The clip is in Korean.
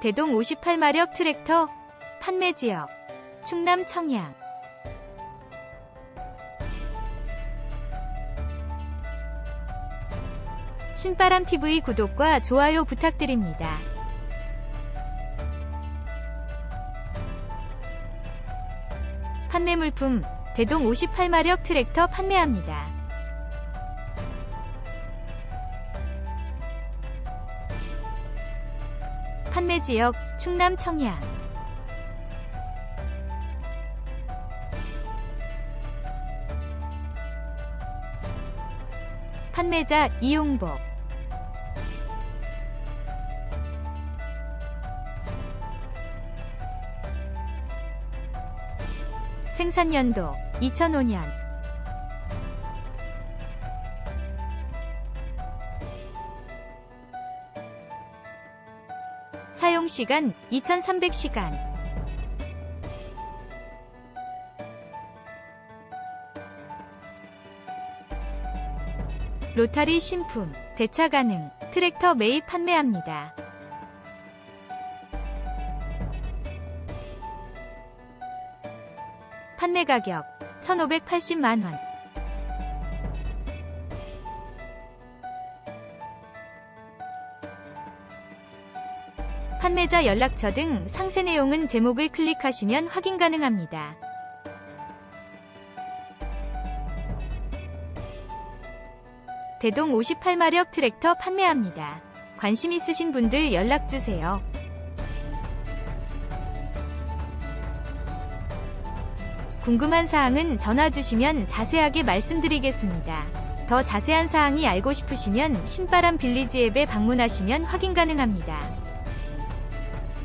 대동 58마력 트랙터 판매 지역 충남 청양 신바람 TV 구독과 좋아요 부탁드립니다. 판매 물품 대동 58마력 트랙터 판매합니다. 판매 지역 충남 청양 판매자 이용복. 생산연도 2005년 사용시간 2300시간 로타리 신품, 대차 가능, 트랙터 매입 판매합니다. 판매 가격 1,580만원. 판매자 연락처 등 상세 내용은 제목을 클릭하시면 확인 가능합니다. 대동 58마력 트랙터 판매합니다. 관심 있으신 분들 연락주세요. 궁금한 사항은 전화 주시면 자세하게 말씀드리겠습니다. 더 자세한 사항이 알고 싶으시면 신바람 빌리지 앱에 방문하시면 확인 가능합니다.